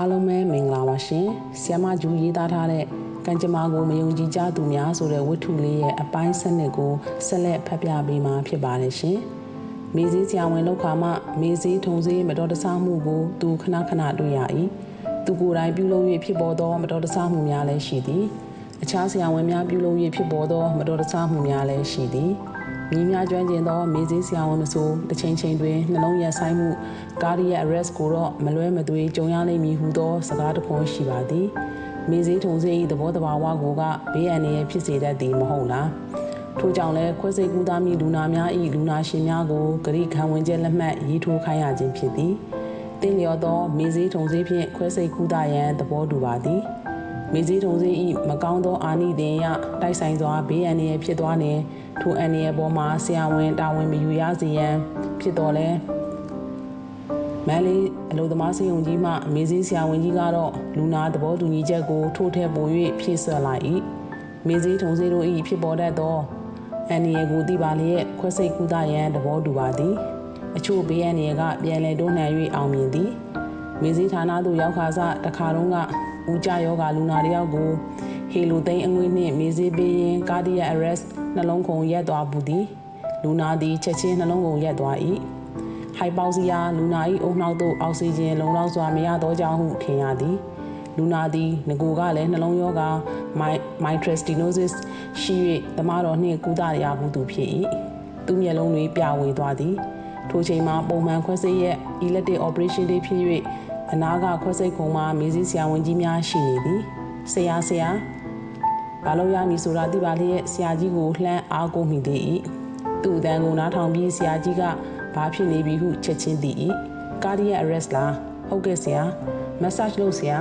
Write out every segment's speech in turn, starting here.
အားလုံးပဲမင်္ဂလာပါရှင်။ဆီယမဂျူရေးသားထားတဲ့ကံကြမ္မာကိုမယုံကြည်ကြသူများဆိုတဲ့ဝတ္ထုလေးရဲ့အပိုင်းစနစ်ကိုဆက်လက်ဖတ်ပြပေးမှာဖြစ်ပါတယ်ရှင်။မေစည်းဆရာဝန်လောက်ခါမှမေစည်းထုံစည်းမတော်တဆမှုကိုသူခဏခဏတွေ့ရ၏။သူကိုယ်တိုင်ပြုလုပ်၍ဖြစ်ပေါ်သောမတော်တဆမှုများလည်းရှိသည်။အခြားဆရာဝန်များပြုလုပ်၍ဖြစ်ပေါ်သောမတော်တဆမှုများလည်းရှိသည်။ မြင်းများကျွမ်းကျင်သောမေးစည်းဆရာဝန်မဆိုတစ်ချိန်ချိန်တွင်နှလုံးရဆိုင်မှု cardiac arrest ကိုတော့မလွဲမသွေကြုံရနိုင်မည်ဟုသောစကားတစ်ခွန်းရှိပါသည်မေးစည်းထုံစည်း၏သဘောတဘာဝကိုကဘေးအန္တရာယ်ဖြစ်စေတတ်သည်မဟုတ်လားထို့ကြောင့်လည်းခွဲစိတ်ကူးသားမိလူနာများ၏လူနာရှင်များကိုဂရိခံဝင်ချက်လက်မှတ်ရေးထိုးခိုင်းရခြင်းဖြစ်သည်တင်းလျော်သောမေးစည်းထုံစည်းဖြင့်ခွဲစိတ်ကူးသားရန်သဘောတူပါသည် မေစည်းထုံစည်းဤမကောင်းသောအာနိသင်ရတိုက်ဆိုင်စွာဘေးအန္တရာယ်ဖြစ်သွားနေထိုအန္တရာယ်ပေါ်မှာဆရာဝန်တာဝန်မယူရစေရန်ဖြစ်တော်လဲမန်လေးအလုံသမားစေယုံကြီးမှမေစည်းဆရာဝန်ကြီးကတော့လူနာသဘောတူညီချက်ကိုထိုးထည့်ပို့၍ဖြည့်ဆွတ်လိုက်၏မေစည်းထုံစည်းတို့၏ဖြစ်ပေါ်တတ်သောအန္တရာယ်ကိုသိပါလျက်ခွဲစိတ်ကူးသားရန်သဘောတူပါသည်အချို့ဘေးအန္တရာယ်ကပြန်လည်တွန်းလှန်၍အောင်မြင်သည်မေစည်းဌာနသို့ရောက်ခါစတခါတုန်းက ဦးကြယောဂလူနာတယောက်ကိုဟီလိုသိန်းအငွေ့နှင့်မေစေးပေးရင်းကာဒီယက်အရက်စ်နှလုံးခုန်ရက်သွားပူသည်လူနာသည်ချက်ချင်းနှလုံးခုန်ရက်သွား၏ဟိုက်ပေါက်စီယာလူနာ၏အုံနှောက်သို့အောက်ဆီဂျင်လုံလောက်စွာမရသောကြောင့်ဟုထင်ရသည်လူနာသည်ငကိုကလည်းနှလုံးရောဂါ mitral stenosis ရှိ၍သမားတော်နှင့်ကုသရမှုသူဖြစ်၏သူမျက်လုံးတွေပြဝေသွားသည်ထိုချိန်မှာပုံမှန်ခွဲစိတ်ရဲ့ elective operation တွေဖြစ်၍ အနာကခွဲစိတ်ခုံမှာမေးစည်းဆရာဝန်ကြီးများရှိနေသည်ဆရာဆရာဘာလို့ရမည်ဆိုတာသိပါလျက်ဆရာကြီးကိုလှမ်းအားကိုးမိသေး၏သူ့အတန်းကိုနားထောင်ပြီးဆရာကြီးကဘာဖြစ်နေပြီဟုချက်ချင်းသိ၏ကာဒီယက် arrest လားဟုတ်ကဲ့ဆရာ massage လုပ်ဆရာ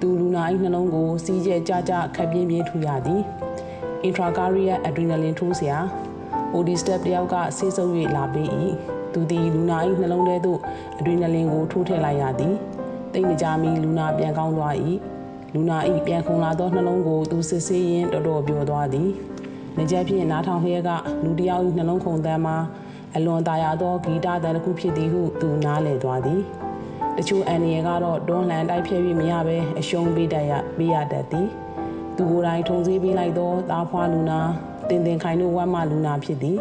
သူလူနာ၏နှလုံးကိုစီးကျဲကြကြခပ်ပြင်းပြင်းထူရသည် intracardiac adrenaline ထိုးဆရာ OD step တယောက်ကဆေးဆုပ်၍လာပေး၏ သူသည်လူနာ၏နှလုံးထဲသို့အဒရီနလင်ကိုထိုးထည့်လိုက်ရသည်တိတ်မကြမီလူနာပြန်ကောင်းသွား၏လူနာ၏ပြန်ခုန်လာသောနှလုံးကိုသူစစ်ဆေးရင်းတော်တော်ပျော်သွားသည်ငကြက်ဖြင့်နားထောင်လျက်ကလူတယောက်၏နှလုံးခုန်သမ်းမှာအလွန်သာယာသောဂီတတန်တစ်ခုဖြစ်သည်ဟုသူနားလည်သွားသည်တချို့အန်နီယကတော့တွန်းလှန်တိုက်ဖြဲ၍မရပဲအရှုံးပေးတတ်ရပေးရတတ်သည်သူကိုယ်တိုင်ထုံစည်းပေးလိုက်သောသားဖွာလူနာတင်တင်ခိုင်တို့ဝမ်းမလူနာဖြစ်သည်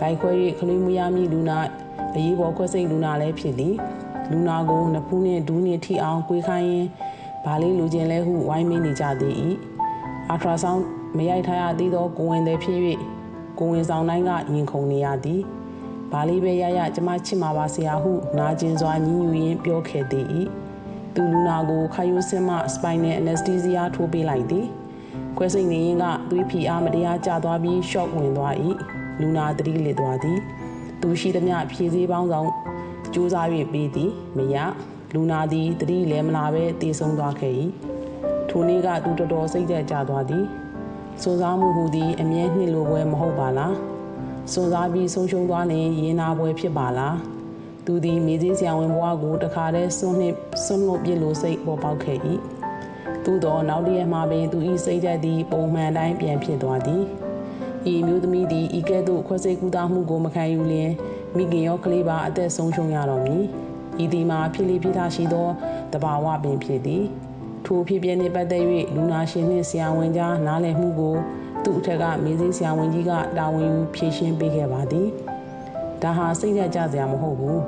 ဘိုက်ခွဲ၍ခလွေးမွေးရမည်လူနာအရေးပေါ်ခွဲစိတ်လူနာလည်းဖြစ်သည်။လူနာကိုနဖူးနှင့်ဒူးနှင့်ထိအောင်ကွေးခိုင်းရင်းဘာလေးလိုချင်လဲဟုဝိုင်းမင်းနေကြသေး၏အာထရာဆောင်းမရိုက်ထားရသေးသောကိုဝင်သည်ဖြစ်၍ကိုဝင်ဆောင်တိုင်းကရင်ခုန်နေရသည်ဘာလေးပဲရရကျမချစ်မှာပါဆရာဟုနာကျင်စွာညှဉ်းညူရင်းပြောခဲ့သေး၏သူလူနာကိုခါယိုစင်မှ spinal anesthesia ထိုးပေးလိုက်သည်ခွဲစိတ်နေရင်ကသွေးဖြီအားမတရားကျသွားပြီး shock ဝင်သွား၏ လူနာတတိလစ်သွားသည် သူရှိသမျှဖြည့်စည်းပေါင်းဆောင်စူးစမ်း၍ပေးသည်မရလူနာသည်တတိလည်းမလာပဲတည်ဆုံသွားခဲ့၏ထိုနေ့ကသူတော်တော်စိတ်သက်ကြသွားသည်စွန်စားမှုဟူသည်အမြဲနှစ်လိုပွဲမဟုတ်ပါလားစွန်စားပြီးဆုံးရှုံးသွားရင်ရင်နာပွဲဖြစ်ပါလားသူသည်မေးစည်းဆရာဝန်ဘဝကိုတခါတည်းစွန့်နှစ်စွန့်လို့ပြစ်လို့စိတ်ပေါ်ပေါက်ခဲ့၏သို့သောနောက်တရက်မှပင်သူ၏စိတ်သက်သည်ပုံမှန်တိုင်းပြန်ဖြစ်သွားသည် ဤမျိုးသမီးသည်ဤကဲ့သို့ခွဲစိတ်ကူးသားမှုကိုမခံယူလျင်မိခင်ရောကလေးပါအသက်ဆုံးရှုံးရတော့မည်ဤဒီမှာဖြစ်လေဖြစ်ထားရှိသောတဘာဝပင်ဖြစ်သည်ထိုဖြစ်ပြနှင့်ပတ်သက်၍လူနာရှင်နှင့်ဆရာဝန်ကြားနားလည်မှုကိုသူ့အထက်ကမေးစည်းဆရာဝန်ကြီးကတာဝန်ယူဖြေရှင်းပေးခဲ့ပါသည်ဒါဟာစိတ်သက်ကြစရာမဟုတ်ဘူး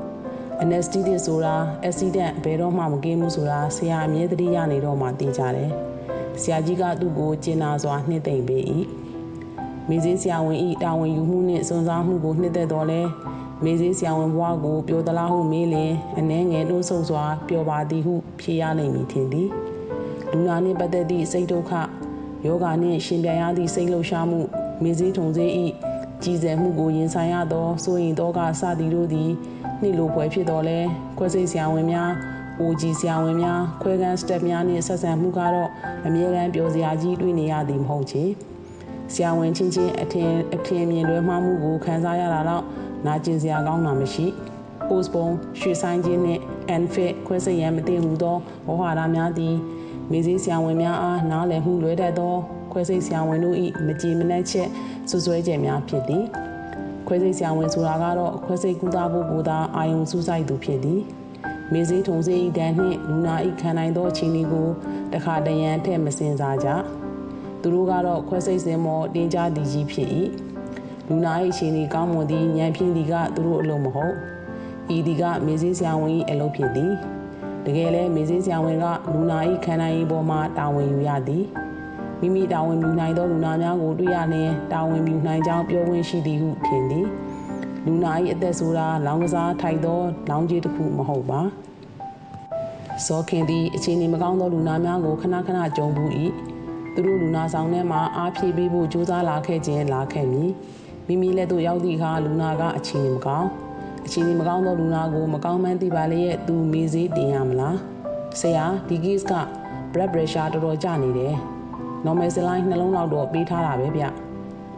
anesthetic ဆိုတာ accident ဘယ်တော့မှမကင်းဘူးဆိုတာဆရာအမြဲတမ်းရနေတော့မှသိကြတယ်ဆရာကြီးကသူ့ကိုကျင်နာစွာနှိမ့်သိမ့်ပေး၏ မေးစည်းဆရာဝန်ဤတာဝန်ယူမှုနှင့်စွန့်စားမှုကိုနှိမ့်သက်တော်လဲမေးစည်းဆရာဝန်ဘွားကိုပြောသလားဟုမေးလင်အနှဲငယ်တွန်းဆုပ်စွာပြောပါသည်ဟုဖြေရနိုင်မည်ထင်သည်လူနာနှင့်ပတ်သက်သည့်စိတ်ဒုက္ခယောဂနှင့်ရှင်ပြန်ရသည့်စိတ်လှုပ်ရှားမှုမေးစည်းထုံစေး၏ကြည်စံမှုကိုရင်ဆိုင်ရသောစိုးရင်တော့ကစသည်တို့သည်နှိလိုပွဲဖြစ်တော်လဲခွဲစိတ်ဆရာဝန်များအိုကြီးဆရာဝန်များခွဲကန်းစတက်များနှင့်ဆက်ဆံမှုကတော့အမြဲတမ်းပျော်စရာကြီးတွေ့နေရသည်မဟုတ်ချေ ဆရာဝန်ချင်းချင်းအထင်အထင်မြင်လွဲမှားမှုကိုခံစားရတာတော့နာကျင်စရာကောင်းတာမရှိ postpone ရွှေဆိုင်ခြင်းနှင့် unfit ခွဲစိတ်ရန်မသိဟုသောဝဟရများသည်မေးစည်းဆရာဝန်များအားနားလည်မှုလွဲတတ်သော ခွဲစိတ်ဆရာဝန်တို့၏မကြည်မနှက်ချက်ဆွဆွဲချက်များဖြစ်သည်ခွဲစိတ်ဆရာဝန်ဆိုတာကတော့ခွဲစိတ်ကုသဖို့ကိုသာအာယုံစူးစိုက်သူဖြစ်သည်မေစည်းထုံစေးဤတန်းနှင့်လူနာဤခံနိုင်သောအခြေအနေကိုတခါတရံထည့်မစင်စားကြ သူတို့ကတော့ခွဲစိတ်စင်မောတင်းကြသည်ကြီးဖြစ်၏လူနာ၏အခြေအနေကောင်းမွန်သည့်ဉာဏ်ဖြင့်ဒီကသူတို့အလုံးမဟုတ်ဤဒီကမေစည်းဆရာဝန်၏အလုပ်ဖြစ်သည်တကယ်လဲမေစည်းဆရာဝန်ကလူနာ၏ခံနိုင်ရေးပေါ်မှာတာဝန်ယူရသည်မိမိတာဝန်ယူနိုင်သောလူနာများကိုတွေ့ရလျင်တာဝန်ယူနိုင်ကြောင်းပြောဝင်ရှိသည်ဟုထင်သည်လူနာ၏အသက်ဆိုတာလောင်ကစားထိုက်သောလောင်ကြီးတစ်ခုမဟုတ်ပါဇောခင်သည်အခြေအနေမကောင်းသောလူနာများကိုခဏခဏကြုံဘူး၏ သူတို့လူနာဆောင်ထဲမှာအားဖြည့်ပေးဖို့ကြိုးစားလာခဲ့ခြင်းလာခဲ့မည်မိမိလက်သို့ရောက်သည့်အခါလူနာကအခြေအနေမကောင်းအခြေအနေမကောင်းသောလူနာကိုမကောင်းမှန်းသိပါလျက်သူမေးစေးတင်ရမလားဆရာဒီ case က blood pressure တော်တော်ကျနေတယ် normal saline နှလုံးလောက်တော့ပေးထားတာပဲဗျ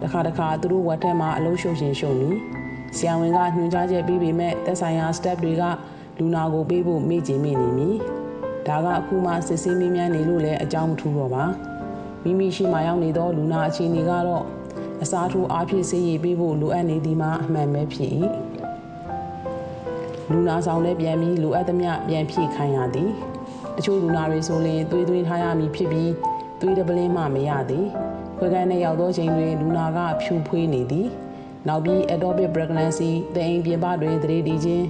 တခါတခါသူတို့ဝက်ထက်မှာအလုံးရှုပ်ရှင်ရှုပ်နေဆရာဝန်ကညွှန်ကြားချက်ပေးပေမဲ့သက်ဆိုင်ရာ step တွေကလူနာကိုပေးဖို့မေ့ချင်မေ့နေမည်ဒါကအခုမှစစ်ဆေးမေးမြန်းနေလို့လည်းအကြောင်းမထူးတော့ပါ မိမိရှိမှရောက်နေသောလူနာအခြေအနေကတော့အစားထိုးအားဖြည့်ဆေးရည်ပေးဖို့လိုအပ်နေသည်မှာအမှန်ပဲဖြစ်၏လူနာဆောင်လည်းပြန်ပြီးလိုအပ်သမျှပြန်ဖြည့်ခိုင်းရသည်တချို့လူနာတွေဆိုရင်သွေးသွင်းထားရမည်ဖြစ်ပြီးသွေးတပလင်းမှမရသည်ခွဲခန်းနဲ့ရောက်သောချိန်တွင်လူနာကဖြူဖွေးနေသည်နောက်ပြီး ectopic pregnancy တအိမ်ပြင်ပတွင်တရေတီခြင်း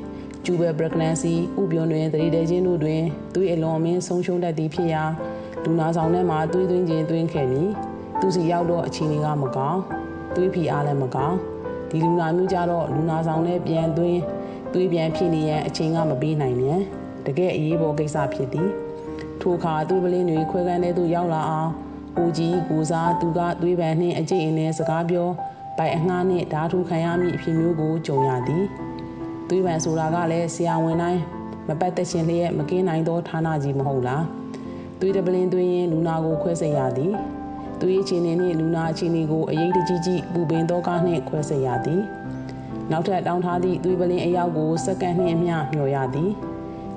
ကျူဘယ် pregnancy ဥပြုံတွင်တရေတဲခြင်းတို့တွင်သွေးအလွန်အမင်းဆုံးရှုံးတတ်သည်ဖြစ်ရာလူနာဆောင်ထဲမှာသွေးသွင်းခြင်းသွင်းခဲ့မည်သူစီရောက်တော့အခြေအနေကမကောင်းသွေးဖီအားလည်းမကောင်းဒီလူနာမျိုးကြတော့လူနာဆောင်နဲ့ပြန်သွင်းသွေးပြန်ဖြစ်နေရန်အချိန်ကမပေးနိုင်မြန်တကယ်အရေးပေါ်ကိစ္စဖြစ်သည်ထိုအခါသွေးပလင်းတွေခွဲခန်းထဲသို့ရောက်လာအောင်ကိုကြီးကိုစားသူကသွေးပန်နှင့်အကျိတ်အင်းနဲ့စကားပြောပိုက်အငှားနှင့်ဓာထုခံရမည့်အဖြစ်မျိုးကိုကြုံရသည် သွေးပန်ဆိုတာကလည်းဆရာဝန်တိုင်းမပတ်သက်ခြင်းလျက်မကင်းနိုင်သောဌာနကြီးမဟုတ်လားသွေးတပလင်းသွင်းရင်လူနာကိုခွဲစိတ်ရသည်သွေးချင်းနှင့်လူနာချင်းကိုအရေးတကြီးကြီးပူပင်သောကားနှင့်ခွဲစိတ်ရသည်နောက်ထပ်တောင်းထားသည့်သွေးပလင်းအယောက်ကိုစက္ကန့်နှင့်အမျှမျှော်ရသည်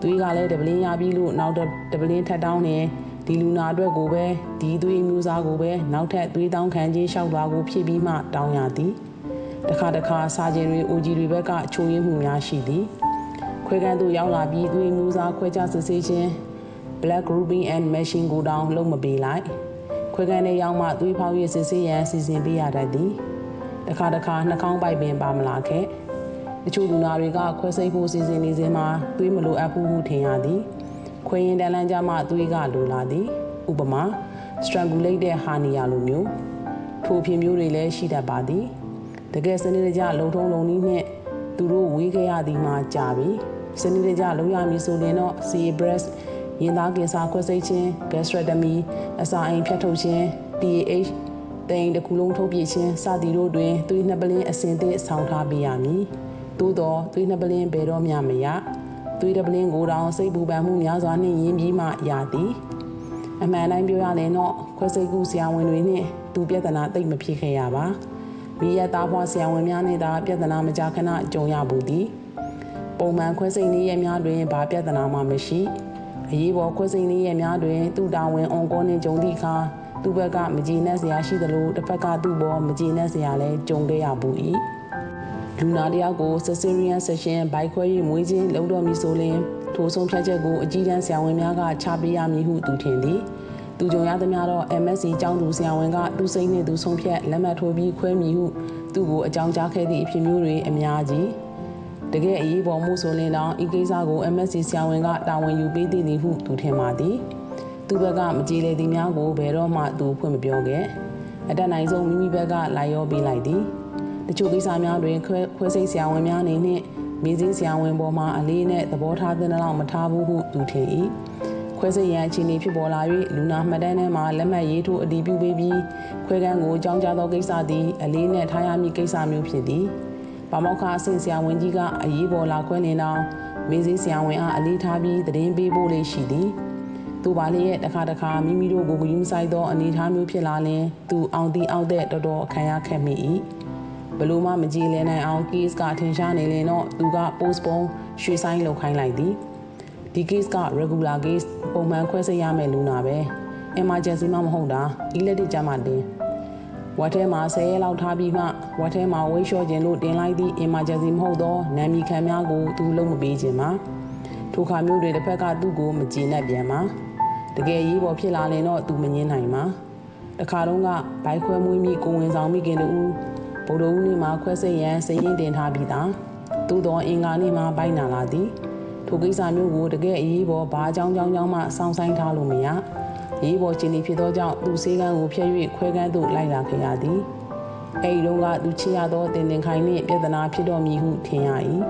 သွေးကလည်းတပလင်းရပြီးလို့နောက်တပလင်းထပ်တောင်းနေဒီလူနာအတွက်ကိုပဲဒီသွေးမျိုးစားကိုပဲနောက်ထပ်သွေးတောင်းခံခြင်းလျှောက်သွားကိုဖြစ်ပြီးမှတောင်းရသည် တခါတခါစာကျင်တွေအိုကြီးတွေဘက်ကချိုးရင်းမှုများရှိသည်ခွဲကန်းသို့ရောက်လာပြီးသွေးမျိုးစားခွဲခြားစစ်ဆေးခြင်း black grouping and machine ကိုတောင်းလုံးမပေးလိုက်ခွဲကန်းထဲရောက်မှသွေးဖောက်ရစစ်ဆေးရန်စီစဉ်ပေးရတတ်သည်တခါတခါနှာခေါင်းပိုက်ပင်ပါမလာခဲ့တချို့လူနာတွေကခွဲစိတ်ဖို့စီစဉ်နေစဉ်မှာသွေးမလိုအပ်ဘူးဟုထင်ရသည်ခွေရင်တန်လန်းကြမှသွေးကလိုလာသည်ဥပမာ strangulate တဲ့ဟာနီယာလိုမျိုးထိုဖြစ်မျိုးတွေလည်းရှိတတ်ပါသည်တ ကယ်စနစ်တကျလုံထုံးလုံနည်းနှင့်သူတို့ဝေးခဲ့ရသည်မှာကြာပြီစနစ်တကျလုံရမည်ဆိုရင်တော့ CA breast ရင်သားကင်ဆာခွဲစိတ်ခြင်း gastrectomy အစာအိမ်ဖြတ်ထုတ်ခြင်း PAH တိမ်တစ်ခုလုံးထုတ်ပြခြင်းစသည်တို့တွင်သွေးနှစ်ပလင်းအစင်သည့်ဆောင်းထားပေးရမည်သို့သောသွေးနှစ်ပလင်းဘယ်တော့မှမရသွေးတပလင်းကိုတောင်စိတ်ပူပန်မှုများစွာနှင့်ယဉ်ပြီးမှရသည်အမှန်တိုင်းပြောရရင်တော့ခွဲစိတ်ကူဆရာဝန်တွေနှင့်သူပြဿနာတိတ်မဖြစ်ခဲ့ရပါ မိရသားဖွားဆရာဝန်များနဲ့သာပြဿနာမကြခဏကြုံရဘူးသည်ပုံမှန်ခွဲစိတ်နည်းရများတွင်ဘာပြဿနာမှမရှိအရေးပေါ်ခွဲစိတ်နည်းရများတွင်သူ့တာဝန်အွန်ကောနှင့်ကြုံသည့်အခါသူ့ဘက်ကမကြည်နက်စရာရှိသလိုတစ်ဖက်ကသူ့ဘောမကြည်နက်စရာလည်းကြုံခဲ့ရဘူး၏လူနာတယောက်ကို cesarean section ဘိုက်ခွဲ၍မွေးခြင်းလုပ်တော့မည်ဆိုလျှင်ထိုဆုံးဖြတ်ချက်ကိုအကြီးတန်းဆရာဝန်များကချပေးရမည်ဟုသူထင်သည် သူကြုံရသမျှတော့ MSc ကျောင်းသူဆရာဝန်ကသူစိတ်နှင့်သူဆုံးဖြတ်လက်မှတ်ထိုးပြီးခွဲမည်ဟုသူ့ကိုအကြောင်းကြားခဲ့သည့်အဖြစ်မျိုးတွေအများကြီးတကယ်အရေးပေါ်မှုဆိုရင်တော့ဤကိစ္စကို MSc ဆရာဝန်ကတာဝန်ယူပေးသည်ဟုသူထင်ပါသည်သူ့ဘက်ကမကြည်လေသည်များကိုဘယ်တော့မှသူဖွင့်မပြောခဲ့အတက်နိုင်ဆုံးမိမိဘက်ကလိုက်ရောပေးလိုက်သည်တချို့ကိစ္စများတွင်ခွဲခွဲစိတ်ဆရာဝန်များအနေနဲ့မိစည်းဆရာဝန်ပေါ်မှာအလေးနဲ့သဘောထားတဲ့လောက်မထားဘူးဟုသူထင်၏ ခွဲစိတ်ရန်အခြေအနေဖြစ်ပေါ်လာ၍လူနာမှတ်တမ်းထဲမှာလက်မှတ်ရေးထိုးအတည်ပြုပေးပြီးခွဲကန်းကိုကြောင်းကြသောကိစ္စသည်အလေးနဲ့ထားရမည့်ကိစ္စမျိုးဖြစ်သည်။ပါမောက္ခအဆင့်ဆရာဝန်ကြီးကအရေးပေါ်လာခွဲနေတော့မေးစည်းဆရာဝန်အားအလေးထားပြီးသတင်းပေးဖို့လေးရှိသည်။သူပါလျက်တစ်ခါတစ်ခါမိမိတို့ကိုဂရုမစိုက်သောအနေအထားမျိုးဖြစ်လာရင်သူအောင်တီအောင်တဲ့တော်တော်ခံရခက်မိ၏။ဘလို့မှမကြည်လည်နိုင်အောင် case ကထင်ရှားနေရင်တော့သူက postpone ရွှေ့ဆိုင်းလုပ်ခိုင်းလိုက်သည် ဒီ case က regular case ပုံမှန်ခွဲစိတ်ရမယ့်လူနာပဲ emergency မှမဟုတ်တာ elective ကြမှာတင်ဝတ်ထဲမှာ10ရက်လောက်ထားပြီးမှဝတ်ထဲမှာဝိတ်လျှော့ခြင်းလို့တင်လိုက်သည့် emergency မဟုတ်သောနာမည်ခံများကိုသူလုံးမပေးခြင်းမှာထိုခါမျိုးတွေတစ်ဖက်ကသူ့ကိုမကျေနပ်ပြန်ပါတကယ်ရေးပေါ်ဖြစ်လာရင်တော့သူမငင်းနိုင်ပါတခါတော့ကဘိုက်ခွဲမွေးမိကိုဝင်ဆောင်မိခင်တူဗုဒ္ဓဦးနေ့မှာခွဲစိတ်ရန်စရင်တင်ထားပြီးသားသို့တော်အင်္ဂါနေ့မှာဘိုက်နာလာသည် ထိုကိစ္စမျိုးကိုတကယ်အရေးပေါ်ဘာကြောင်းကြောင်းကြောင်းမှစောင့်ဆိုင်ထားလို့မရရေးပေါ်ချင်းနေဖြစ်သောကြောင့်သူစေကန်းကိုဖျက်၍ခွဲကန်းသို့လိုက်လာခဲ့ရသည်အဲဒီတော့ကသူချစ်ရသောတင်တင်ခိုင်နှင့်ပြဿနာဖြစ်တော်မူဟုထင်ရ၏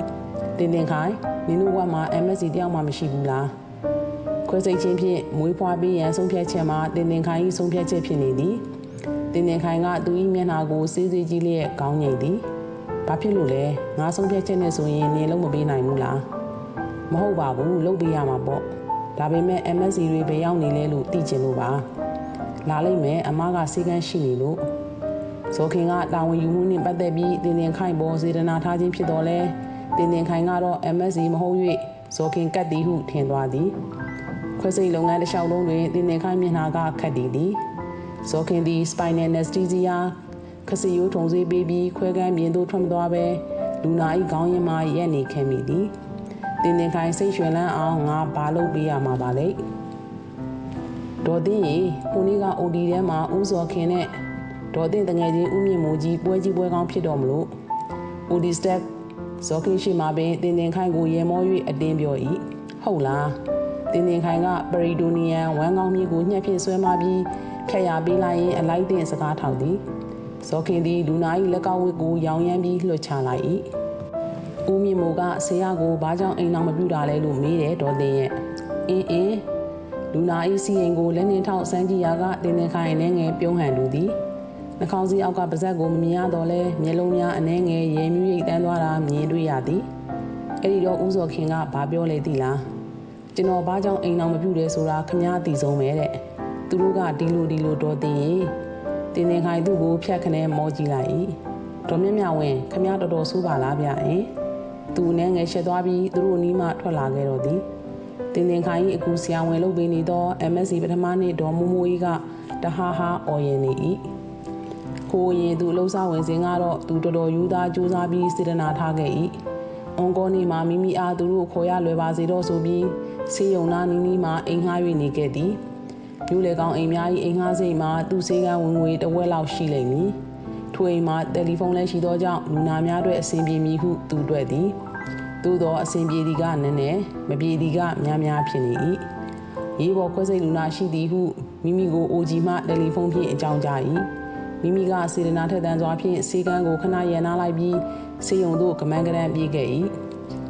တင်တင်ခိုင်နင်တို့ဘဝမှာ MSC တယောက်မှမရှိဘူးလားခွဲစိတ်ချင်းဖြင့်မွေးဖွားပေးရန်ဆုံးဖြတ်ချက်မှာတင်တင်ခိုင်၏ဆုံးဖြတ်ချက်ဖြစ်နေသည်တင်တင်ခိုင်ကသူ၏မျက်နှာကိုစေးစေးကြီးလျက်ကောင်းငိမ့်သည်ဘာဖြစ်လို့လဲငါဆုံးဖြတ်ချက်နဲ့ဆိုရင်နင်လုံးမပေးနိုင်ဘူးလား မဟုတ်ပါဘူးလုပ်ပေးရမှာပေါ့ဒါပေမဲ့ MSC တွေပဲရောက်နေလဲလို့သိချင်လို့ပါလာလိုက်မယ်အမကစေကန်းရှိနေလို့ဇော်ခင်ကတာဝန်ယူမှုနဲ့ပတ်သက်ပြီးတင်တင်ခိုင်ပေါ်စေတနာထားခြင်းဖြစ်တော်လဲတင်တင်ခိုင်ကတော့ MSC မဟုတ်၍ဇော်ခင်ကတ်သည်ဟုထင်သွားသည်ခွဲစိတ်လုပ်ငန်းတစ်လျှောက်လုံးတွင်တင်တင်ခိုင်မျက်နှာကခတ်တည်သည်ဇော်ခင်သည် spinal anesthesia ခစီယိုးထုံစေးပေးပြီးခွဲကန်းမြင်သို့ထွက်မသွားပဲလူနာ၏ခေါင်းရင်းမှရက်နေခဲ့မိသည် တင်တင်ခိုင်စိတ်ရွှင်လန်းအောင်ငါဘာလုပ်ပေးရမှာပါလဲဒေါ်သိရင်ခုနေ့က OD ထဲမှာဦးစော်ခင်နဲ့ဒေါ်သိတငယ်ချင်းဦးမြင့်မိုးကြီးပွဲကြီးပွဲကောင်းဖြစ်တော်မလို့ OD step ဇော်ခင်ရှိမှာပင်တင်တင်ခိုင်ကိုရေမော၍အတင်းပြော၏ဟုတ်လားတင်တင်ခိုင်ကပရီဒိုနီယန်ဝမ်ကောင်းမြေကိုညှက်ဖြင့်ဆွဲမပြီးခက်ရပေးလိုက်ရင်အလိုက်တင်စကားထောက်သည်ဇော်ခင်သည်လူနာ၏လက်ကောက်ဝတ်ကိုရောင်ရမ်းပြီးလွှတ်ချလိုက်၏ ဦးမြင့်မိုးကဆေးရကိုဘာကြောင့်အိမ်အောင်မပြူတာလဲလို့မေးတယ်ဒေါ်တင်ရဲ့အင်းအင်းလူနာ၏စီရင်ကိုလက်နှင်းထောက်စမ်းကြည့်ရာကတင်တင်ခိုင်နဲ့ငယ်ပြုံးဟန်လူသည်နှာခေါင်းစည်းအောက်ကပါဇက်ကိုမမြင်ရတော့လဲမျက်လုံးများအနှဲငယ်ရဲမြူးရိတ်တန်းသွားတာမြင်တွေ့ရသည်အဲ့ဒီတော့ဦးစောခင်ကဘာပြောလဲသိလားကျွန်တော်ဘာကြောင့်အိမ်အောင်မပြူတယ်ဆိုတာခမားသိဆုံးပဲတဲ့သူတို့ကဒီလိုဒီလိုတော့တင်ရင်တင်းတင်ခိုင်သူ့ကိုဖြတ်ခနဲမောကြည့်လိုက်၏ဒေါ်မြမြဝင်ခမရတော်တော်ဆိုးပါလားဗျအင်း သူနဲ့ငယ်ရှက်သွားပြီးသူတို့နီးမှထွက်လာခဲ့တော့သည်တင်းတင်ခိုင်၏အခုဆရာဝန်လုပ်ပေးနေသော MSC ပထမနှစ်ဒေါ်မိုးမိုးကြီးကတဟားဟာအော်ရင်နေ၏ကိုရင်သူလှုပ်ရှားဝင်စဉ်ကတော့သူတော်တော်ယူသားစူးစမ်းပြီးစေတနာထားခဲ့၏အွန်ကောနေမှာမိမိအားသူတို့ခေါ်ရလွယ်ပါစေတော့ဆိုပြီးဆေးရုံနာနီးနီးမှာအိမ်ငှား၍နေခဲ့သည်မြို့လေကောင်အိမ်များ၏အိမ်ငှားစိတ်မှာသူ့ဆေးကန်းဝင်ငွေတစ်ဝက်လောက်ရှိလိမ့်မည်ထိုအိမ်မှာတယ်လီဖုန်းလည်းရှိသောကြောင့်လူနာများအတွက်အဆင်ပြေမည်ဟုသူတွေ့သည် သို့သောအဆင်ပြေသည်ကနည်းနည်းမပြေသည်ကများများဖြစ်နေ၏ရေးပေါ်ခွဲစိတ်လူနာရှိသည်ဟုမိမိကိုအိုဂျီမှတယ်လီဖုန်းဖြင့်အကြောင်းကြား၏မိမိကစေတနာထက်သန်စွာဖြင့်စေကန်းကိုခဏရန်နာလိုက်ပြီးစေယုံသို့ကမန်းကရန်ပြေးခဲ့၏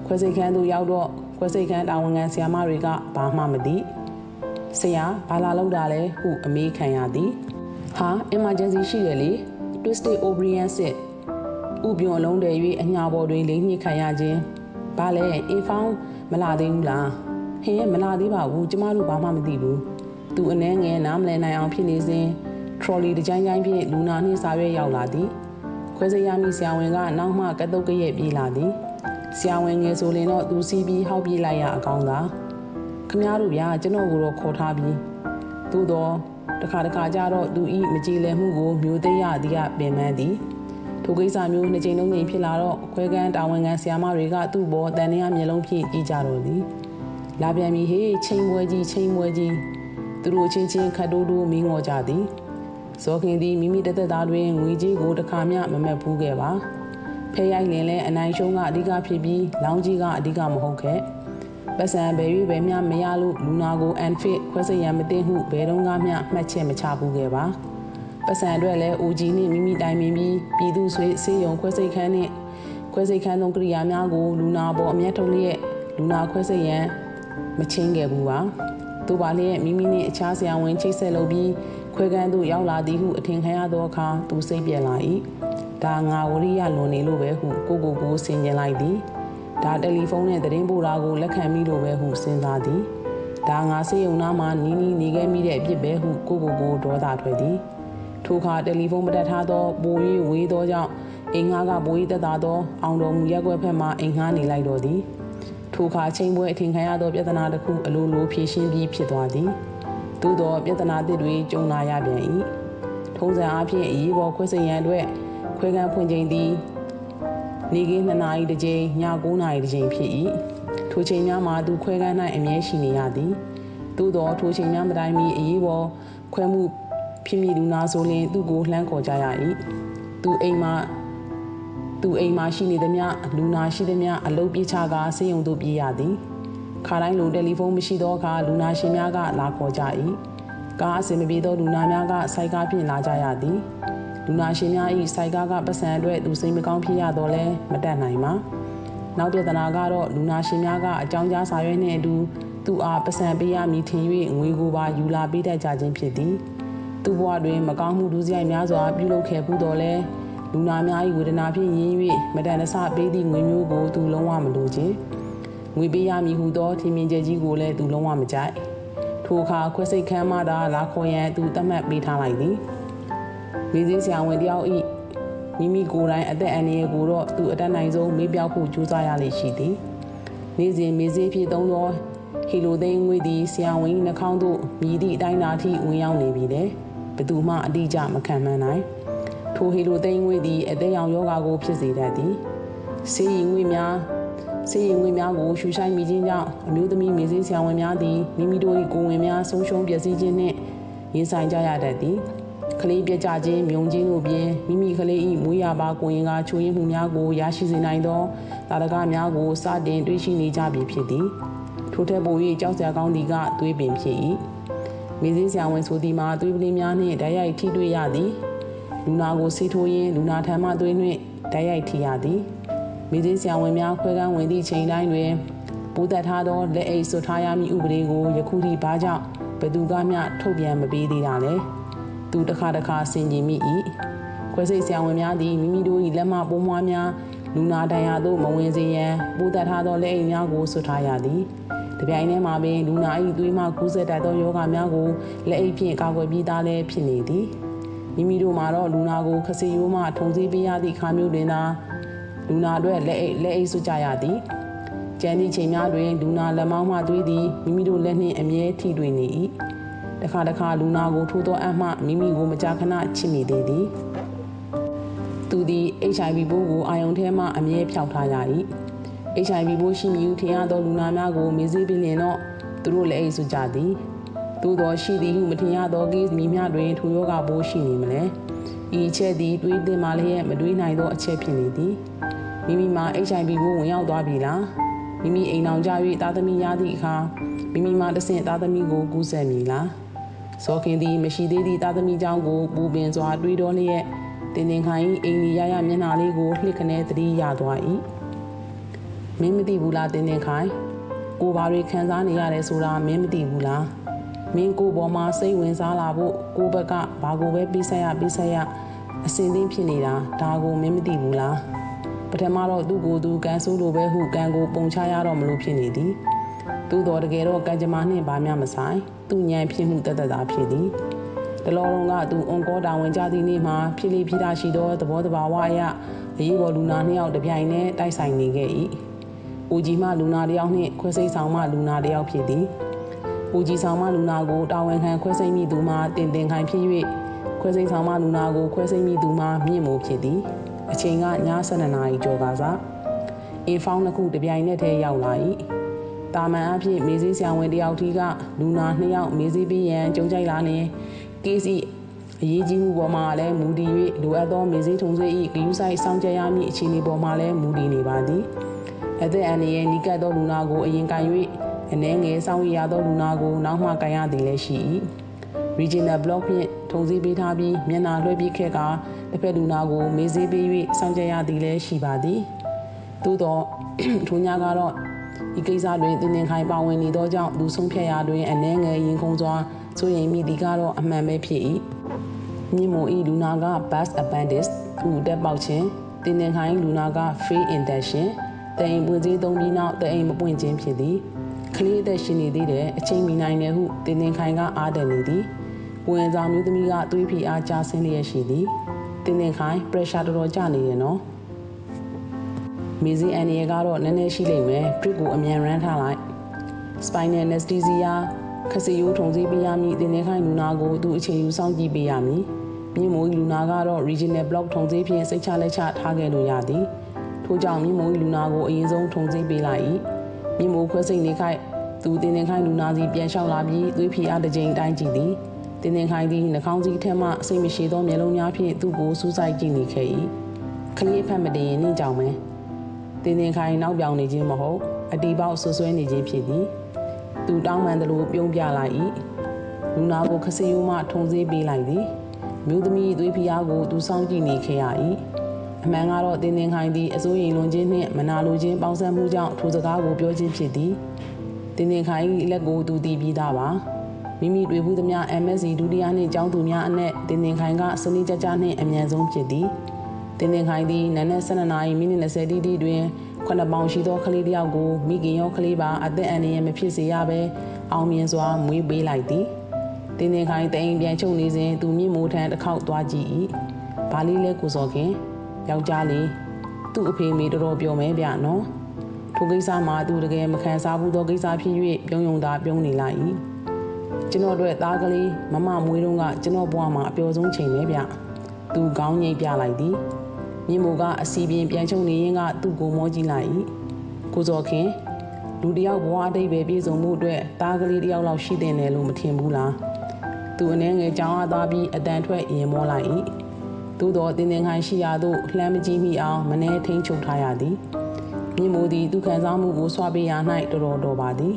ခွဲစိတ်ခန်းသို့ရောက်တော့ခွဲစိတ်ခန်းတာဝန်ခံဆရာမတွေကဘာမှမသိဆရာဘာလာလောက်တာလဲဟုအမေးခံရသည်ဟာ emergency ရှိတယ်လေ twisted ovarian cyst ဥပြုံအလုံးတည်၍အညာပေါ်တွင်လိမ့်ညှစ်ခံရခြင်း ဘာလဲအေဖောင်းမလာသေးဘူးလားဟင်းမလာသေးပါဘူးကျမတို့ဘာမှမသိဘူးသူအနှဲငယ်နားမလည်နိုင်အောင်ဖြစ်နေစဉ် trolley တကြိုင်းကြိုင်းဖြင့်လူနာနှင့်စာရွက်ရောက်လာသည်ခွဲစိတ်ရမည့်ဆရာဝန်ကနောက်မှကတုတ်ကရဲ့ပြေးလာသည်ဆရာဝန်ငယ်ဆိုရင်တော့သူစီးပြီးဟောက်ပြေးလိုက်ရအကောင်းသာခမားတို့ဗျာကျွန်တော်ကိုတော့ခေါ်ထားပြီးသို့တော့တခါတခါကျတော့သူဤမကြည်လည်မှုကိုမျိုးသိရသည်ကပင်ပန်းသည် ထိုကိစ္စမျိုးနှစ်ချိန်လုံးချိန်ဖြစ်လာတော့ခွဲကန်းတာဝန်ခံဆရာမတွေကသူ့ဘောတန်နေရမျက်လုံးဖြင့်ကြည်ကြတော့သည်လာပြန်ပြီဟေးချိန်ပွဲကြီးချိန်ပွဲကြီးသူတို့ချင်းချင်းခတ်တိုးတိုးမင်းငောကြသည်ဇောခင်သည်မိမိတသက်သားတွင်ငွေကြီးကိုတစ်ခါမျှမမက်ဘူးခဲ့ပါဖဲရိုက်လင်လဲအနိုင်ရှုံးကအဓိကဖြစ်ပြီးလောင်းကြီးကအဓိကမဟုတ်ခဲ့ပတ်စံဘယ်၍ဘယ်မျှမရလို့လူနာကို unfit ခွဲစိတ်ရန်မသိဟုဘယ်တော့မှမျှမှတ်ချက်မချဘူးခဲ့ပါ ပတ်စံအတွက်လည်း OG နှင့်မိမိတိုင်ပင်ပြီးပြည်သူဆွေစေယုံခွဲစိတ်ခန်းနှင့်ခွဲစိတ်ခန်းသောကိရိယာများကိုလူနာပေါ်အမျက်ထုတ်လျက်လူနာခွဲစိတ်ရန်မချင်းခဲ့ဘူးပါသူပါလျက်မိမိနှင့်အခြားဆရာဝန်ချိတ်ဆက်လုပ်ပြီးခွဲကန်းသို့ရောက်လာသည်ဟုအထင်ခံရသောအခါသူစိတ်ပြက်လာ၏ဒါငါဝရိယလွန်နေလို့ပဲဟုကိုကိုကိုဆင်ကျင်လိုက်သည်ဒါတယ်လီဖုန်းနဲ့သတင်းပို့တာကိုလက်ခံမိလို့ပဲဟုစဉ်းစားသည်ဒါငါစေယုံနာမှနီးနီးနေခဲ့မိတဲ့အဖြစ်ပဲဟုကိုကိုကိုဒေါသထွက်သည် ထိုအခါတယ်လီဖုန်းမတက်ထားသောပို၍ဝေးသောကြောင့်အင်္ဂါကပို၍တက်တာသောအောင်တော်မူရက်ွက်ဖက်မှအင်္ဂါနေလိုက်တော်သည်ထိုအခါချိန်ပွဲအထင်ခံရသောပြဿနာတစ်ခုအလိုလိုဖြေရှင်းပြီးဖြစ်သွားသည်သို့သောပြဿနာတစ်တွေကြုံလာရပြန်၏ထုံးစံအားဖြင့်အရေးပေါ်ခွဲစိတ်ရန်အတွက်ခွဲကန်းဖွင့်ချိန်သည်နေကင်း2နာရီတစ်ကြိမ်ည9နာရီတစ်ကြိမ်ဖြစ်၏ထိုထိုချိန်များမှာသူခွဲကန်း၌အမြဲရှိနေရသည်သို့သောထိုချိန်များမတိုင်းမီအရေးပေါ်ခွဲမှု ဖြစ်မိလူနာဆိုရင်သူ့ကိုလှမ်းခေါ်ကြရ၏သူအိမ်မှာသူအိမ်မှာရှိနေသမျှလူနာရှိသမျှအလုပ်ပြချကာဆေးရုံသို့ပြေးရသည်ခါတိုင်းလိုတယ်လီဖုန်းမရှိသောအခါလူနာရှင်များကလာခေါ်ကြ၏ကားအစင်မပြေသောလူနာများကစိုက်ကားဖြင့်လာကြရသည်လူနာရှင်များ၏စိုက်ကားကပတ်စံအတွက်သူစိတ်မကောင်းဖြစ်ရတော့လဲမတတ်နိုင်ပါနောက်ပြဿနာကတော့လူနာရှင်များကအကြောင်းကြားစာရွက်နှင့်အတူသူအားပတ်စံပေးရမည်ထင်၍ငွေကိုပါယူလာပေးတတ်ကြခြင်းဖြစ်သည် သူ့ဘဝတွင်မကောင်းမှုဒုစရိုက်များစွာပြုလုပ်ခဲ့မှုတော့လဲလူနာများ၏ဝေဒနာဖြင့်ရင်း၍မတန်တဆပေးသည့်ငွေမျိုးကိုသူလုံးဝမလိုချင်ငွေပေးရမည်ဟုသောထင်မြင်ချက်ကြီးကိုလည်းသူလုံးဝမကြိုက်ထိုအခါခွဲစိတ်ခမ်းမှသာလာခေါ်ရန်သူသတ်မှတ်ပေးထားလိုက်သည်မိစည်းဆရာဝန်တယောက်၏မိမိကိုယ်တိုင်အသက်အန္တရာယ်ကိုတော့သူအတတ်နိုင်ဆုံးမေးပြောက်ဖို့ကြိုးစားရလိမ့်ရှိသည်နေ့စဉ်မေးစည်းဖြစ်သုံးသောဟီလိုသိန်းငွေသည်ဆရာဝန်နှာခေါင်းသို့မြည်သည့်အတိုင်းသာထိဝင်ရောက်နေပြီလေ ဘသူမှအတိအကျမခံမှန်းနိုင်ထိုဟီလိုသိန်းငွေသည်အသက်ရောင်ယောဂါကိုဖြစ်စေတတ်သည်ဆေးရင်ငွေများဆေးရင်ငွေများကိုရှူဆိုင်မိခြင်းကြောင့်အမျိုးသမီးမေစည်းဆရာဝန်များသည်မိမိတို့၏ကိုယ်ဝင်များဆုံးရှုံးပျက်စီးခြင်းနှင့်ရင်ဆိုင်ကြရတတ်သည်ကလေးပြကြခြင်းမြုံခြင်းတို့ပြင်မိမိကလေး၏မွေးရပါကိုရင်ကချိုးရင်းမှုများကိုရရှိစေနိုင်သောတာရကများကိုစတင်တွေ့ရှိနေကြပြီဖြစ်သည်ထိုထက်ပို၍ကြောက်စရာကောင်းသည်ကသွေးပင်ဖြစ်၏ မေစည်းဆရာဝန်ဆိုသည်မှာသွေးပလင်းများနှင့်ဓာတ်ရိုက်ထိတွေ့ရသည်လူနာကိုဆေးထိုးရင်းလူနာထံမှသွေးနှင့်ဓာတ်ရိုက်ထိရသည်မိသေးဆရာဝန်များခွဲကန်းဝင်သည့်ချိန်တိုင်းတွင်ပိုးသက်ထားသောလက်အိတ်ဆွထားရမည့်ဥပဒေကိုယခုထိဘာကြောင့်ဘယ်သူကမျှထုတ်ပြန်မပေးသေးတာလဲသူတစ်ခါတစ်ခါဆင်ခြင်မိ၏ခွဲစိတ်ဆရာဝန်များသည်မိမိတို့၏လက်မပိုးမွှားများလူနာတန်ရာသို့မဝင်စေရန်ပိုးသက်ထားသောလက်အိတ်များကိုဆွထားရသည် တပြိုင်တည်းမှာပင်လူနာ၏သွေးမှကူးစက်တတ်သောယောဂများကိုလက်အိတ်ဖြင့်ကာကွယ်ပြီးသားလည်းဖြစ်နေသည်မိမိတို့မှာတော့လူနာကိုခစီယိုးမှထုံစည်းပေးရသည့်ခါမျိုးတွင်သာလူနာအတွက်လက်အိတ်လက်အိတ်စွကြရသည်ကျန်သည့်ချိန်များတွင်လူနာလက်မောင်းမှသွေးသည်မိမိတို့လက်နှင့်အမြဲထိတွေ့နေ၏တခါတခါလူနာကိုထိုးသောအမှမိမိကိုမကြာခဏချစ်မိသေးသည်သူသည် HIV ပိုးကိုအာယုံထဲမှအမြဲဖြောက်ထားရ၏。 HIV ပိုးရှိမည်ဟုထင်ရသောလူနာများကိုမေးစေးပြီးလျင်တော့သူတို့လည်းအိတ်ဆိုကြသည်သို့သောရှိသည်ဟုမထင်ရသောကိစ္စမီများတွင်ထိုယောဂပိုးရှိနေမလဲဤအချက်သည်တွေးသင့်မှလည်းမတွေးနိုင်သောအချက်ဖြစ်နေသည်မိမိမှာ HIV ပိုးဝင်ရောက်သွားပြီလားမိမိအိမ်အောင်ကြ၍သားသမီးရသည့်အခါမိမိမှာတဆင့်သားသမီးကိုကူးစက်မည်လားစောခင်သည်မရှိသေးသည့်သားသမီးကြောင့်ကိုပူပင်စွာတွေးတော်လျက်တင်းတင်းခိုင်အိမ်ကြီးရရမျက်နှာလေးကိုလှစ်ခနဲသတိရသွား၏ မင်းမသိဘူးလားတင်းတင်းခိုင်ကိုဘာတွေခံစားနေရတယ်ဆိုတာမင်းမသိဘူးလားမင်းကိုပေါ်မှာစိတ်ဝင်စားလာဖို့ကိုဘက်ကဘာကိုပဲပြီးဆက်ရပြီးဆက်ရအစင်သိဖြစ်နေတာဒါကိုမင်းမသိဘူးလားပထမတော့သူ့ကိုယ်သူကန်ဆိုးလိုပဲဟုကန်ကိုပုံချရတော့မလို့ဖြစ်နေသည်သို့တော်တကယ်တော့ကံကြမ္မာနှင့်ဘာမှမဆိုင်သူ့ဉာဏ်ဖြစ်မှုတသက်သာဖြစ်သည်တလောလုံးကသူအွန်ကောတာဝန်ကြသည့်နေ့မှာဖြစ်လိဖြစ်တာရှိသောသဘောတဘာဝအရအရေးပေါ်လူနာနှစ်ယောက်တပြိုင်တည်းတိုက်ဆိုင်နေခဲ့၏။ ဦးကြီးမှလူနာတယောက်နှင့်ခွဲစိတ်ဆောင်မှလူနာတယောက်ဖြစ်သည်။ဦးကြီးဆောင်မှလူနာကိုတာဝန်ခံခွဲစိတ်မိသူမှတင်တင်ခိုင်ဖြစ်၍ခွဲစိတ်ဆောင်မှလူနာကိုခွဲစိတ်မိသူမှမြင့်မို့ဖြစ်သည်။အချိန်ကည7:00နာရီကျော်ကစားအင်ဖောင်းတစ်ခုတပြိုင်နက်တည်းရောက်လာ၏။တာမန်အဖြစ်မေးစည်းဆရာဝန်တယောက်ထီကလူနာနှစ်ယောက်မေးစည်းပြီးရန်ကြုံကြိုက်လာနေကေးစီအရေးကြီးမှုပေါ်မှာလည်းမူတည်၍လိုအပ်သောမေးစည်းထုံစည်း၏ဂယူးဆိုင်စောင့်ကြရမည့်အခြေအနေပေါ်မှာလည်းမူတည်နေပါသည်။ အသက်အန္တရာယ်နီးကပ်သောလူနာကိုအရင်ကန်၍အနှဲငယ်ဆောင်ရသောလူနာကိုနောက်မှကန်ရသည်လည်းရှိ၏။ regional block ဖြင့်ထုံစည်းပေးထားပြီးမျက်နှာလွှဲပြီးခဲ့ကတစ်ဖက်လူနာကိုမေးစေးပေး၍စောင့်ကြရသည်လည်းရှိပါသည်။သို့သောထိုညကတော့ဒီကိစ္စတွင်တင်းတင်းခိုင်ပါဝင်နေသောကြောင့်လူဆုံးဖြတ်ရာတွင်အနှဲငယ်ရင်ခုန်စွာဆိုရင်မိသည်ကတော့အမှန်ပဲဖြစ်၏။မြင့်မိုဤလူနာက bus appendix ဥတက်ပေါက်ခြင်းတင်းတင်းခိုင်လူနာက free induction တအိမ်ပွင့်စည်းသုံးပြီးနောက်တအိမ်မပွင့်ခြင်းဖြစ်သည်ကလေးအသက်ရှင်နေသေးတဲ့အချိန်မီနိုင်တယ်ဟုတင်းတင်းခိုင်ကအားတယ်နေသည်ပွင့်ဆောင်မျိုးသမီးကသွေးဖိအားကျဆင်းလျက်ရှိသည်တင်းတင်းခိုင် pressure တော်တော်ကျနေတယ်နော်မေဇီအန်ရီကတော့နည်းနည်းရှိလိမ့်မယ် drip ကိုအမြန်ရမ်းထားလိုက် spinal anesthesia ခစီယိုးထုံစည်းပေးရမည်တင်းတင်းခိုင်လူနာကိုသူအချိန်ယူစောင့်ကြည့်ပေးရမည်မြင့်မိုးလူနာကတော့ regional block ထုံစည်းဖြင့်စိတ်ချလက်ချထားခဲ့လို့ရသည် ထို့ကြောင့်မြင့်မိုးလူနာကိုအရင်ဆုံးထုံစည်းပေးလိုက်၏မြင့်မိုးခွဲစိတ်နေခိုက်သူတင်းတင်းခိုင်လူနာစီပြန်လျှောက်လာပြီးသွေးဖြီအားတစ်ကြိမ်တိုင်းကြည့်သည်တင်းတင်းခိုင်သည်နှာခေါင်းစည်းထက်မှစိတ်မရှိသောမျက်လုံးများဖြင့်သူ့ကိုစူးစိုက်ကြည့်နေခဲ့၏ခလေးအဖက်မတည်ရင်နှင်းကြောင်မယ်တင်းတင်းခိုင်နောက်ပြောင်နေခြင်းမဟုတ်အတီပေါက်ဆွဆွဲနေခြင်းဖြစ်သည်သူတောင်းပန်သလိုပြုံးပြလိုက်၏လူနာကိုခစယိုးမှထုံစည်းပေးလိုက်သည်မြို့သမီးသွေးဖျားကိုသူစောင့်ကြည့်နေခဲ့ရ၏ အမှန်ကတော့တင်းတင်းခိုင်သည်အစိုးရိမ်လွန်ခြင်းနှင့်မနာလိုခြင်းပေါင်းစပ်မှုကြောင့်ထိုစကားကိုပြောခြင်းဖြစ်သည်တင်းတင်းခိုင်၏လက်ကိုသူတည်ပြီးသားပါမိမိတွေ့ဘူးသမျှ MSC ဒုတိယနှင့်ကျောင်းသူများအနက်တင်းတင်းခိုင်ကစနစ်ကြကြနှင့်အမြန်ဆုံးဖြစ်သည်တင်းတင်းခိုင်သည်နနက်12နာရီမိနစ်20တိတိတွင်ခုနှစ်ပေါင်ရှိသောကလေးတစ်ယောက်ကိုမိခင်ရောကလေးပါအသက်အန္တရာယ်မဖြစ်စေရဘဲအောင်မြင်စွာမွေးပေးလိုက်သည်တင်းတင်းခိုင်တိမ်ပြန်ချုပ်နေစဉ်သူမြင့်မိုးထံတစ်ခေါက်သွားကြည့်၏ဘာလေးလဲကိုစောခင် ယောက်ျားလေးသူ့အဖေမေတော်တော်ပြောမဲဗျနော်ထိုကိစ္စမှာသူတကယ်မခံစားဘူးသောကိစ္စဖြစ်၍ပြုံးယုံသာပြုံးနေလိုက်၏ကျွန်တော်တို့သားကလေးမမမွေးတုန်းကကျွန်တော်ဘဝမှာအပျော်ဆုံးချိန်ပဲဗျသူကောင်းငိတ်ပြလိုက်သည်မြင့်မိုးကအစီပြင်ပြန်ချုပ်နေရင်ကသူ့ကိုမောကြည့်လိုက်၏ကိုစောခင်လူတယောက်ဘဝအတိတ်ပဲပြည်စုံမှုအတွက်သားကလေးတယောက်လောက်ရှိတဲ့နယ်လို့မထင်ဘူးလားသူအနေငယ်ကြောင်းအားသွားပြီးအတန်ထွက်ရင်မောလိုက်၏ သို့တော်တင်းတင်းခိုင်ရှိရာသို့လှမ်းမကြည့်မိအောင်မနှဲထိန်ချုပ်ထားရသည်မြင့်မိုးသည်သူခံစားမှုကိုစွာပေးရာ၌တော်တော်တော်ပါသည်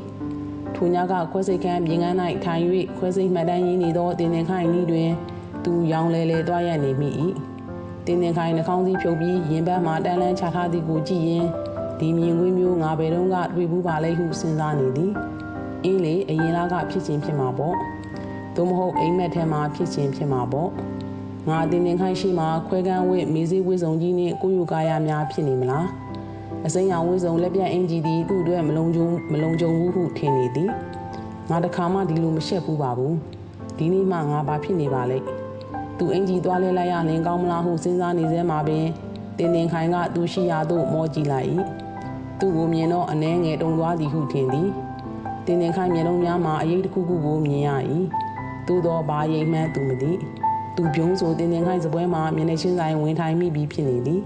ထိုညကခွဲစိတ်ခန်းမြင်ကန်း၌ထိုင်၍ခွဲစိတ်မှတ်တမ်းရင်းနေသောတင်းတင်းခိုင်ဤတွင် သူရောင်လဲလဲတွားရနေမိ၏တင်းတင်းခိုင်နှာခေါင်းစည်းဖြုတ်ပြီးရင်ဘတ်မှတန်းလန်းချထားသည်ကိုကြည့်ရင်ဒီမြင်ကွင်းမျိုးငါဘယ်တော့ကတွေ့ဘူးပါလိမ့်ဟုစဉ်းစားနေသည်အင်းလေအရင်လားကဖြစ်ချင်းဖြစ်မှာပေါ့သို့မဟုတ်အိမ်မက်ထဲမှာဖြစ်ချင်းဖြစ်မှာပေါ့ ငါတင်းတင်းခိုင်ရှိမှာခွဲကန်းဝစ်မေးစေးဝစ်စုံကြီးနဲ့ကိုယူကားရများဖြစ်နေမလားအစိမ်းရောင်ဝစ်စုံလက်ပြအင်ဂျီသည်သူ့အတွက်မလုံးကြုံမလုံးကြုံဘူးဟုထင်နေသည်ငါတခါမှဒီလိုမရှက်ဘူးပါဘူးဒီနေ့မှငါဘာဖြစ်နေပါလဲသူအင်ဂျီသွားလဲလိုက်ရရင်ကောင်းမလားဟုစဉ်းစားနေစဲမှာပင်တင်းတင်းခိုင်ကသူရှိရာသို့မောကြည့်လိုက်၏သူ့ကိုမြင်တော့အနှဲငယ်တုံသွားသည်ဟုထင်သည်တင်းတင်းခိုင်မျက်လုံးများမှာအရေးတစ်ခုခုကိုမြင်ရ၏သို့တော့ဘာရိမ်မှန်းသူမသိ သူပြုံးဆိုတင်းတင်းခိုင်စပွဲမှာမျက်နှာချင်းဆိုင်ဝင်ထိုင်မိပြီးဖြစ်နေသည်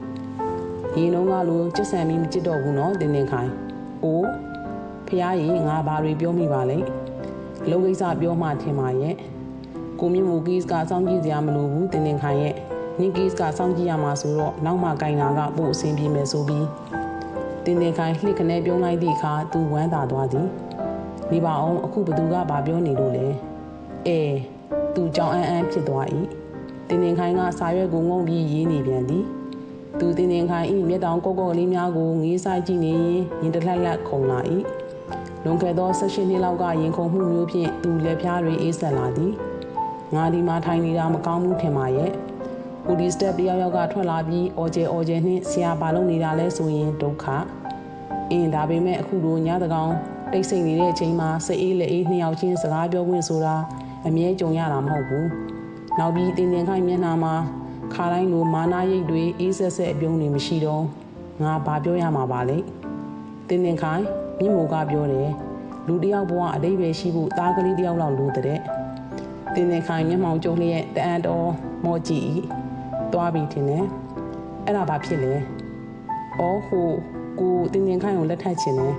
ရင်လုံးကလိုကြက်ဆန်ပြီးမကြစ်တော့ဘူးနော်တင်းတင်းခိုင်အိုးဖះကြီးငါဘာတွေပြောမိပါလဲအလုပ်ကိစ္စပြောမှထင်ပါရဲ့ကိုမြင့်မူကီးစ်ကစောင့်ကြည့်စရာမလိုဘူးတင်းတင်းခိုင်ရဲ့နင်ကီးစ်ကစောင့်ကြည့်ရမှာဆိုတော့နောက်မှကင်နာကပို့အဆင်ပြေမယ်ဆိုပြီးတင်းတင်းခိုင်လှစ်ခနဲပြုံးလိုက်သည့်အခါသူဝမ်းသာသွားသည်နေပါအောင်အခုဘသူကဘာပြောနေလို့လဲအဲ သူကြောင်အန်းအန်းဖြစ်သွား၏တင်းတင်းခိုင်ကစာရွက်ကိုငုံပြီးရေးနေပြန်သည်သူတင်းတင်းခိုင်၏မျက်တောင်ကော့ကော့လေးများကိုငေးဆိုင်ကြည့်နေရင်ရင်တလက်လက်ခုန်လာ၏လွန်ခဲ့သော၁၈နှစ်လောက်ကရင်ခုန်မှုမျိုးဖြင့်သူလက်ဖျားတွေအေးဆက်လာသည်ငါဒီမှာထိုင်နေတာမကောင်းဘူးထင်ပါရဲ့ပူဒီစတက်တယောက်ယောက်ကထွက်လာပြီးအော်ကျဲအော်ကျဲနှင့်ဆရာဘာလုပ်နေတာလဲဆိုရင်ဒုက္ခအင်းဒါပေမဲ့အခုလိုညတကောင်တိတ်ဆိတ်နေတဲ့အချိန်မှာစိတ်အေးလက်အေးနှစ်ယောက်ချင်းစကားပြောခွင့်ဆိုတာ အမြဲကြုံရတာမဟုတ်ဘူးနောက်ပြီးတင်းတင်းခိုင်မျက်နှာမှာခါတိုင်းလိုမာနာရိတ်တွေအေးဆက်ဆက်အပြုံးတွေမရှိတော့ငါဘာပြောရမှာပါလဲတင်းတင်းခိုင်မြင့်မိုကပြောတယ်လူတယောက်ဘဝအတိတ်ပဲရှိဖို့သားကလေးတယောက်လောက်လိုတဲ့တင်းတင်းခိုင်မျက်မှောင်ကျုံလျက်တအန်တော်မော့ကြည့်သွားပြီထင်တယ်အဲ့ဒါဘာဖြစ်လဲအော်ဟိုကိုတင်းတင်းခိုင်ကိုလက်ထပ်ချင်တယ်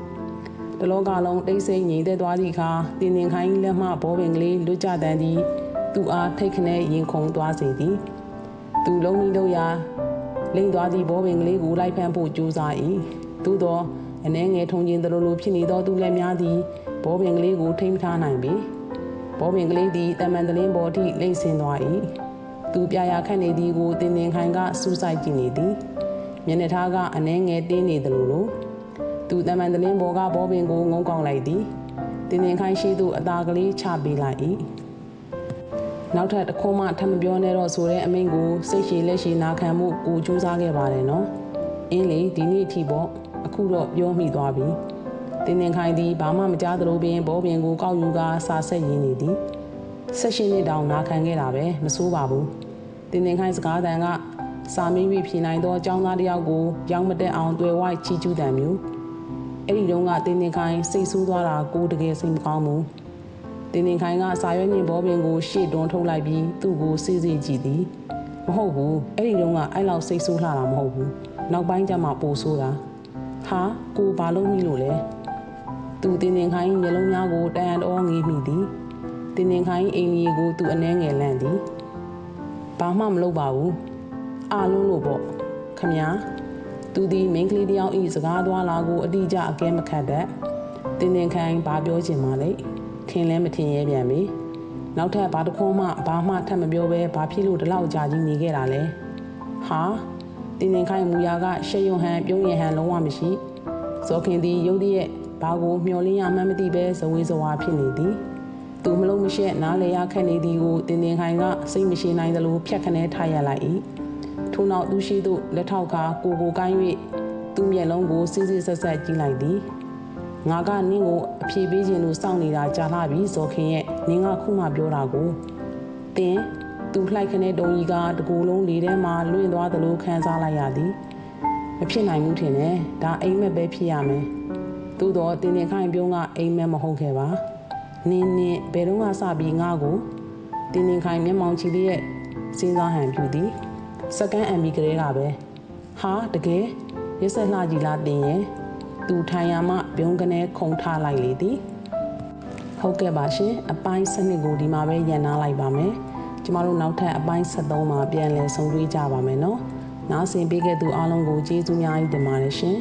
တလောကလုံးတိတ်ဆိတ်ငြိမ်သက်သွားသည့်အခါတင်းတင်းခိုင်လက်မှဘောပင်ကလေးလွတ်ကျတန်းသည်သူ့အားထိတ်ခနဲရင်ခုန်သွားစေသည်သူလုံးနီးလို့ရာလိမ့်သွားသည့်ဘောပင်ကလေးကိုလိုက်ဖမ်းဖို့ကြိုးစား၏သို့သောအနှဲငယ်ထုံချင်းတလိုလိုဖြစ်နေသောသူလက်များသည်ဘောပင်ကလေးကိုထိမ့်ထားနိုင်ပြီဘောပင်ကလေးသည်တမန်တလင်းပေါ်ထိလိမ့်ဆင်းသွား၏သူပြရာခတ်နေသည်ကိုတင်းတင်းခိုင်ကစူးစိုက်ကြည့်နေသည်မျက်နှာထားကအနှဲငယ်တင်းနေသလိုလို သူတမန်တလင်းပေါ်ကဘောပင်ကိုငုံကောက်လိုက်သည်တင်းတင်းခိုင်ရှိသူအသာကလေးချပေးလိုက်၏နောက်ထပ်တစ်ခုမှထပ်မပြောနဲ့တော့ဆိုတဲ့အမိန့်ကိုစိတ်ရှည်လက်ရှည်နာခံမှုကိုစူးစမ်းခဲ့ပါတယ်နော်အင်းလေဒီနေ့အထိပေါ့အခုတော့ပြောမိသွားပြီတင်းတင်းခိုင်သည်ဘာမှမကြားသလိုပင်ဘောပင်ကိုကောက်ယူကာစာဆက်ရင်းနေသည်ဆက်ရှင်နှစ်တောင်နာခံခဲ့တာပဲမစိုးပါဘူးတင်းတင်းခိုင်စကားတန်ကစာမင်း၍ဖြေနိုင်သောအကြောင်းသားတယောက်ကိုရောင်းမတက်အောင်တွေ့ဝိုက်ချီကျူးတံမျိုး အဲ့ဒီတုန်းကတင်းတင်းခိုင်စိတ်ဆိုးသွားတာကိုတကယ်စိတ်မကောင်းဘူးတင်းတင်းခိုင်ကစာရွက်ညင်ဘောပင်ကိုရှေ့တွန်းထုတ်လိုက်ပြီးသူ့ကိုစေးစေးကြည့်သည်မဟုတ်ဘူးအဲ့ဒီတုန်းကအဲ့လောက်စိတ်ဆိုးလှတာမဟုတ်ဘူးနောက်ပိုင်းကျမှပိုဆိုးတာဟာကိုဘာလို့မိလို့လဲသူတင်တင်ခိုင်းမျက်လုံးများကိုတန်တော်ငေးမိသည်တင်တင်ခိုင်းအိမ်ကြီးကိုသူအနှဲငယ်လန့်သည်ဘာမှမလုပ်ပါဘူးအားလုံးလို့ပေါ့ခမညာ သူဒီမိန်းကလေးတယောက်ဤစကားသွားလာကိုအတိအကျအကဲမခတ်တတ်တင်တင်ခိုင်းဘာပြောချင်မှလဲထင်လဲမထင်ရဲပြန်ပြီနောက်ထပ်ဘာတစ်ခုမှဘာမှထပ်မပြောဘဲဘာဖြစ်လို့ဒီလောက်ကြာကြီးနေခဲ့တာလဲဟာတင်တင်ခိုင်းမူရာကရှေယွန်ဟန်ပြုံးရဟန်လုံးဝမရှိဇောခင်သည်ရုတ်တရက်ဘာကိုမျောလင်းရမှန်းမသိပဲဇဝေးဇဝါဖြစ်နေသည်သူမလုံးမရှက်နားလေရခက်နေသည်ကိုတင်တင်ခိုင်ကစိတ်မရှိနိုင်သလိုဖြတ်ခနဲထားရလိုက်၏ ထို့နောက်သူရှိသို့လက်ထောက်ကကိုကိုကိုင်း၍သူ့မျက်လုံးကိုစစ်စစ်ဆက်ဆက်ကြည့်လိုက်သည်ငါကနင်းကိုအဖြေပေးခြင်းလို့စောင့်နေတာကြာလာပြီဇောခင်ရဲ့နင်းကခုမှပြောတာကိုတင်းသူလှိုက်ခနဲ့တုံကြီးကတကူလုံးလေထဲမှာလွင့်သွားသလိုခံစားလိုက်ရသည်မဖြစ်နိုင်ဘူးထင်တယ်ဒါအိမ်မက်ပဲဖြစ်ရမယ်သို့တော့တင်းတင်ခိုင်ပြုံးကအိမ်မက်မဟုတ်ခဲ့ပါနင်းနင်းဘယ်တော့မှစပြီးငါ့ကိုတင်းတင်ခိုင်မျက်မှောင်ချီလေးရဲ့စဉ်းစားဟန်ပြူသည် စကန်အမ်ဘီကလေးကပဲဟာတကယ်ရက်ဆက်လှကြီးလားတင်ရဲ့သူထိုင်ရမှပြုံးကနေခုံထားလိုက်လေသည်ဟုတ်ကဲ့ပါရှင်အပိုင်းစနစ်ကိုဒီမှာပဲရန်နာလိုက်ပါမယ်ကျမတို့နောက်ထပ်အပိုင်း73မှာပြန်လည်ဆုံတွေ့ကြပါမယ်နော်နားဆင်ပေးခဲ့သူအားလုံးကိုကျေးဇူးများကြီးတင်ပါတယ်ရှင်